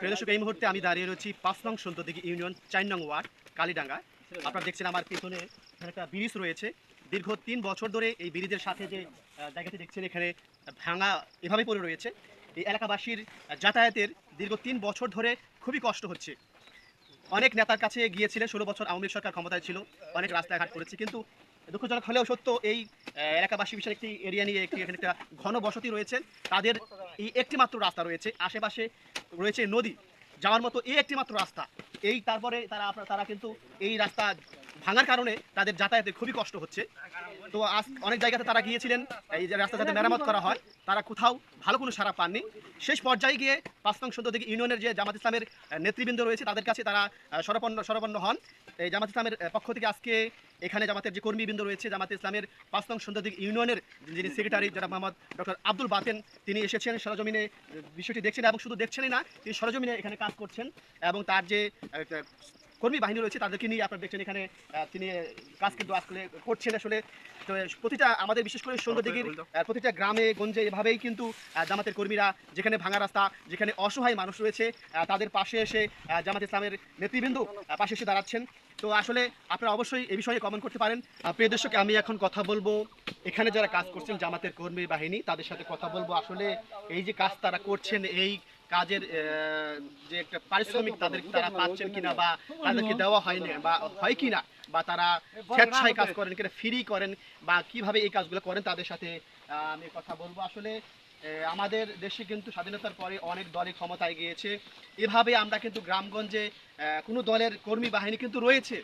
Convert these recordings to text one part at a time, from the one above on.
প্রিয় দর্শক এই মুহূর্তে আমি দাঁড়িয়ে রয়েছি পাঁচ নং সন্তদিঘি ইউনিয়ন, চার নং ওয়ার্ড, কালীডাঙ্গা। আপনারা দেখছেন আমার পেছনে একটা ব্রিজ রয়েছে। দীর্ঘ তিন বছর ধরে এই ব্রিজের সাথে যে জায়গাটি দেখছেন, এখানে ভাঙা এভাবে পড়ে রয়েছে। এই এলাকাবাসীর যাতায়াতের দীর্ঘ তিন বছর ধরে খুবই কষ্ট হচ্ছে। অনেক নেতার কাছে গিয়েছিলেন, ষোলো বছর আওয়ামী সরকার ক্ষমতায় ছিল, অনেক রাস্তাঘাট করেছে। কিন্তু দুঃখজনক হলেও সত্য, এই এলাকাবাসী বিশাল একটি এরিয়া নিয়ে একটি এখানে একটা ঘন বসতি রয়েছে। তাদের এই একটি মাত্র রাস্তা রয়েছে। আশেপাশে রয়েছে নদী। যাওয়ার মতো এই একটি মাত্র রাস্তা। এই তারপরে তারা তারা কিন্তু এই রাস্তা ভাঙার কারণে তাদের যাতায়াতে খুবই কষ্ট হচ্ছে। তো আজ অনেক জায়গাতে তারা গিয়েছিলেন, এই যে রাস্তা যাতে মেরামত করা হয়, তারা কোথাও ভালো কোনো সারা পাননি। শেষ পর্যায়ে গিয়ে পাঁচ নং সন্ধ্যা থেকে ইউনিয়নের যে জামাত ইসলামের নেতৃবৃন্দ রয়েছে, তাদের কাছে তারা সরপন্ন সরপন্ন হন। এই জামাত ইসলামের পক্ষ থেকে আজকে এখানে জামাতের যে কর্মীবৃন্দ রয়েছে, জামাত ইসলামের পাঁচ নং সন্ধ্যা থেকে ইউনিয়নের যিনি সেক্রেটারি, যারা মোহাম্মদ ডক্টর আব্দুল বাতেন, তিনি এসেছেন সরজমিনে বিষয়টি দেখছেন এবং শুধু দেখছেনই না, তিনি সরজমিনে এখানে কাজ করছেন এবং তার যে কর্মী বাহিনী রয়েছে তাদেরকে নিয়ে আপনারা দেখছেন এখানে তিনি কাজ কিন্তু আসলে করছেন আসলে। তো প্রতিটা আমাদের বিশেষ করে সন্ধ্যদিঘির আহ, প্রতিটা গ্রামে গঞ্জে এভাবেই কিন্তু জামাতের কর্মীরা যেখানে ভাঙা রাস্তা যেখানে অসহায় মানুষ রয়েছে তাদের পাশে এসে জামাত ইসলামের নেতৃবৃন্দ পাশে এসে দাঁড়াচ্ছেন। তো আসলে আপনারা অবশ্যই এ বিষয়ে কমেন্ট করতে পারেন। প্রিয় দর্শক আমি এখন কথা বলব এখানে যারা কাজ করছেন জামাতের কর্মী বাহিনী তাদের সাথে কথা বলব। আসলে এই যে কাজ তারা করছেন এই কাজের যে একটা পারিশ্রমিক তাদের তারা পাচ্ছেন কিনা বা তাদেরকে দেওয়া হয় না বা হয় কিনা বা তারা স্বেচ্ছায় কাজ করেন কিনা ফ্রি করেন বা কীভাবে এই কাজগুলো করেন তাদের সাথে আমি কথা বলব। আসলে আমাদের দেশে কিন্তু স্বাধীনতার পরে অনেক দলই ক্ষমতায় গিয়েছে। এভাবে আমরা কিন্তু গ্রামগঞ্জে কোনো দলের কর্মী বাহিনী কিন্তু রয়েছে।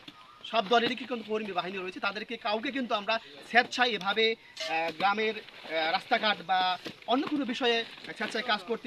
সব দলেরই কিন্তু কর্মী বাহিনী রয়েছে? তাদেরকে কাউকে কিন্তু আমরা স্বেচ্ছায় এভাবে আহ, গ্রামের রাস্তাঘাট বা অন্য কোনো বিষয়ে স্বেচ্ছায় কাজ করতে